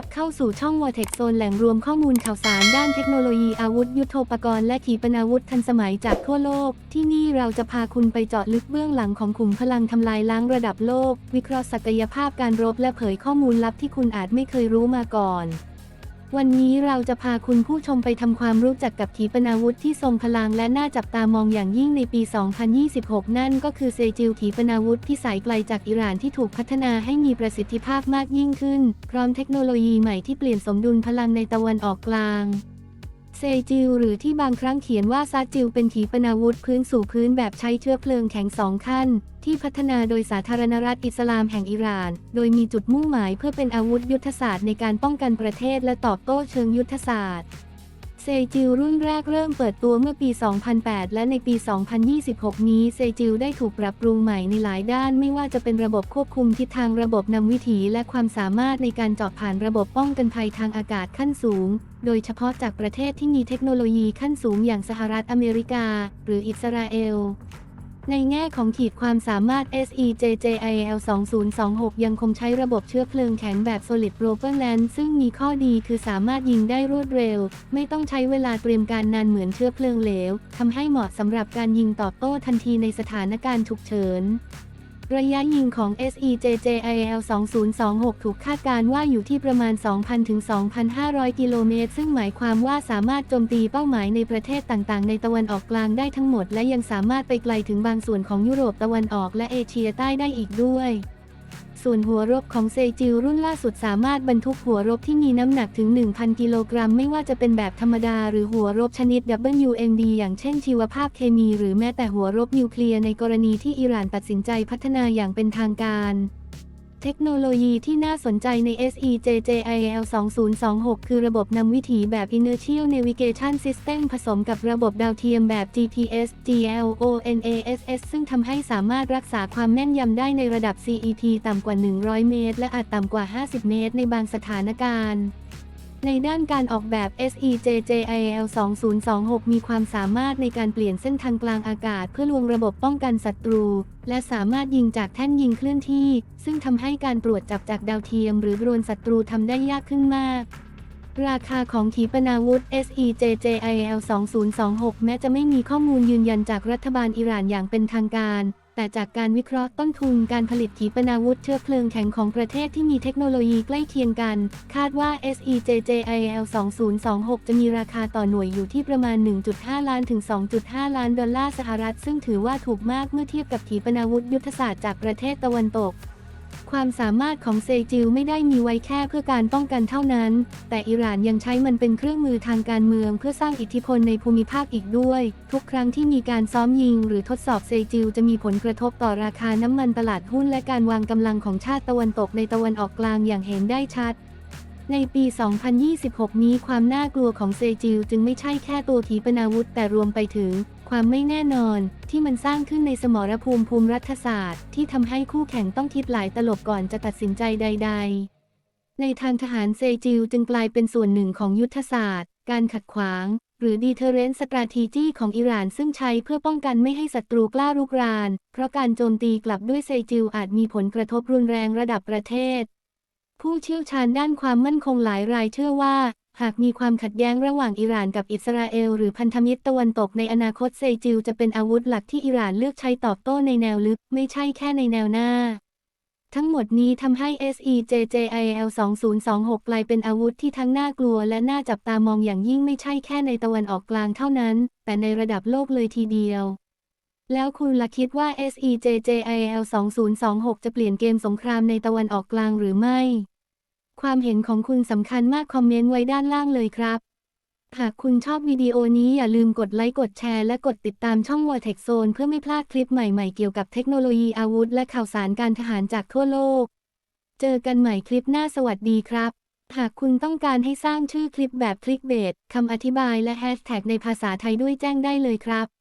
ับเข้าสู่ช่องวอเทคโซนแหล่งรวมข้อมูลข่าวสารด้านเทคโนโลยีอาวุธยุทโธปกรณ์และขีปนาวุธทันสมัยจากทั่วโลก ที่นี่เราจะพาคุณไปเจาะลึกเบื้องหลังของขุมพลังทำลายล้างระดับโลก วิเคราะห์ศักยภาพการรบและเผยข้อมูลลับที่คุณอาจไม่เคยรู้มาก่อน วันนี้เราจะพาคุณผู้ชมไปทำความรู้จักกับขีปนาวุธที่ทรงพลังและน่าจับตามองอย่างยิ่งในปี 2026 นั่นก็คือเซจิลขีปนาวุธที่สายไกลจากอิหร่านที่ถูกพัฒนาให้มีประสิทธิภาพมากยิ่งขึ้น พร้อมเทคโนโลยีใหม่ที่เปลี่ยนสมดุลพลังในตะวันออกกลาง เซจิลหรือที่บางครั้งเขียนว่าซาจิลเป็นขีปนาวุธพื้นสู่พื้นแบบใช้เชื้อเพลิงแข็งสองขั้น ที่พัฒนาโดยสาธารณรัฐอิสลามแห่งอิหร่าน โดยมีจุดมุ่งหมายเพื่อเป็นอาวุธยุทธศาสตร์ในการป้องกันประเทศและตอบโต้เชิงยุทธศาสตร์ จิลรุ่นแรกเริ่มเปิดตัวเมื่อปี 2008 และในปี 2026 นี้เซจิลได้ถูกปรับปรุงใหม่ในหลายด้านไม่ว่าจะเป็นระบบควบคุมทิศทางระบบนำวิถีและความสามารถในการเจาะผ่านระบบป้องกันภัยทางอากาศขั้นสูง โดยเฉพาะจากประเทศที่มีเทคโนโลยีขั้นสูงอย่างสหรัฐอเมริกา หรืออิสราเอล ในแง่ของขีดความสามารถ SEJJIL 2026 ยังคงใช้ระบบเชื้อเพลิงแข็งแบบ Solid Propellant ซึ่งมีข้อดีคือสามารถยิงได้รวดเร็ว ไม่ต้องใช้เวลาเตรียมการนานเหมือนเชื้อเพลิงเหลวทำให้เหมาะสำหรับการยิงตอบโต้ทันทีในสถานการณ์ฉุกเฉิน ระยะยิงของ SEJJIL 2026 ถูกคาดการว่าอยู่ที่ประมาณ 2,000 ถึง 2,500 กิโลเมตร ซึ่งหมายความว่าสามารถโจมตีเป้าหมายในประเทศต่างๆ ในตะวันออกกลางได้ทั้งหมด และยังสามารถไปไกลถึงบางส่วนของยุโรปตะวันออกและเอเชียใต้ได้อีกด้วย ส่วนหัวรบของเซจิลรุ่นล่าสุดสามารถบรรทุกหัวรบที่มีน้ำหนักถึง 1,000 กิโลกรัม ไม่ว่าจะเป็นแบบธรรมดาหรือหัวรบชนิด WMD อย่างเช่นชีวภาพเคมี หรือแม้แต่หัวรบนิวเคลียร์ในกรณีที่อิหร่านตัดสินใจพัฒนาอย่างเป็นทางการ เทคโนโลยีที่น่าสนใจใน SEJJIL 2026 คือระบบนำวิถีแบบ Inertial Navigation System ผสมกับระบบดาวเทียมแบบ GPS GLONASS ซึ่งทำให้สามารถรักษาความแม่นยำได้ในระดับ CET ต่ำกว่า 100 เมตร และอาจต่ำกว่า 50 เมตรในบางสถานการณ์ ในด้านการออกแบบ SEJJIL 2026 มีความสามารถในการเปลี่ยนเส้นทางกลางอากาศ เพื่อลวงระบบป้องกันศัตรู และสามารถยิงจากแท่นยิงเคลื่อนที่ ซึ่งทำให้การตรวจจับจากดาวเทียม หรือโดรนศัตรูทำได้ยากขึ้นมาก ราคาของขีปนาวุธ SEJJIL 2026 แม้จะไม่มีข้อมูลยืนยันจากรัฐบาลอิหร่านอย่างเป็นทางการ แต่จากการวิเคราะห์ต้นทุนการผลิตขีปนาวุธเชื้อเพลิงแข็งของประเทศที่มีเทคโนโลยีใกล้เคียงกัน คาดว่า SEJJIL 2026 จะมีราคาต่อหน่วยอยู่ที่ประมาณ 1.5 ล้านถึง 2.5 ล้านดอลลาร์สหรัฐ ซึ่งถือว่าถูกมากเมื่อเทียบกับขีปนาวุธยุทธศาสตร์จากประเทศตะวันตก ความสามารถของเซจิลไม่ได้มีไว้แค่เพื่อการป้องกันเท่านั้น แต่อิหร่านยังใช้มันเป็นเครื่องมือทางการเมืองเพื่อสร้างอิทธิพลในภูมิภาคอีกด้วย ทุกครั้งที่มีการซ้อมยิงหรือทดสอบเซจิลจะมีผลกระทบต่อราคาน้ำมันตลาดหุ้นและการวางกำลังของชาติตะวันตกในตะวันออกกลางอย่างเห็นได้ชัดในปี 2026 นี้ความน่ากลัวของเซจิลจึงไม่ใช่แค่ตัวขีปนาวุธแต่รวมไปถึง ความไม่แน่นอนที่มันสร้างขึ้นในสมรภูมิภูมิรัฐศาสตร์ ที่ทำให้คู่แข่งต้องคิดหลายตลบก่อนจะตัดสินใจใด ๆ ในทางทหารเซจิลจึงกลายเป็นส่วนหนึ่งของยุทธศาสตร์ การขัดขวาง หรือ deterrent strategy ของอิหร่านซึ่งใช้เพื่อป้องกันไม่ให้ศัตรูกล้ารุกราน เพราะการโจมตีกลับด้วยเซจิลอาจมีผลกระทบรุนแรงระดับประเทศผู้เชี่ยวชาญด้านความมั่นคงหลายรายเชื่อว่า หากมีความขัดแย้งระหว่างอิหร่านกับอิสราเอลหรือพันธมิตรตะวันตกในอนาคตเซจิลจะเป็นอาวุธหลักที่อิหร่านเลือกใช้ตอบโต้ในแนวลึก ไม่ใช่แค่ในแนวหน้า ทั้งหมดนี้ทำให้ SEJJIL 2026กลายเป็นอาวุธที่ทั้งน่ากลัวและน่าจับตามองอย่างยิ่งไม่ใช่แค่ในตะวันออกกลางเท่านั้น แต่ในระดับโลกเลยทีเดียวแล้วคุณล่ะคิดว่า SEJJIL 2026 จะเปลี่ยนเกมสงครามในตะวันออกกลางหรือไม่ ความเห็นของคุณสำคัญมากคอมเมนต์ไว้ด้านล่างเลยครับ หากคุณชอบวิดีโอนี้อย่าลืมกดไลค์กดแชร์และกดติดตามช่อง Vortex Zone เพื่อไม่พลาดคลิปใหม่ๆเกี่ยวกับเทคโนโลยีอาวุธ และข่าวสารการทหารจากทั่วโลก เจอกันใหม่คลิปหน้าสวัสดีครับ หากคุณต้องการให้สร้างชื่อคลิปแบบคลิกเบสคำอธิบายและแฮชแท็กในภาษาไทยด้วยแจ้งได้เลยครับ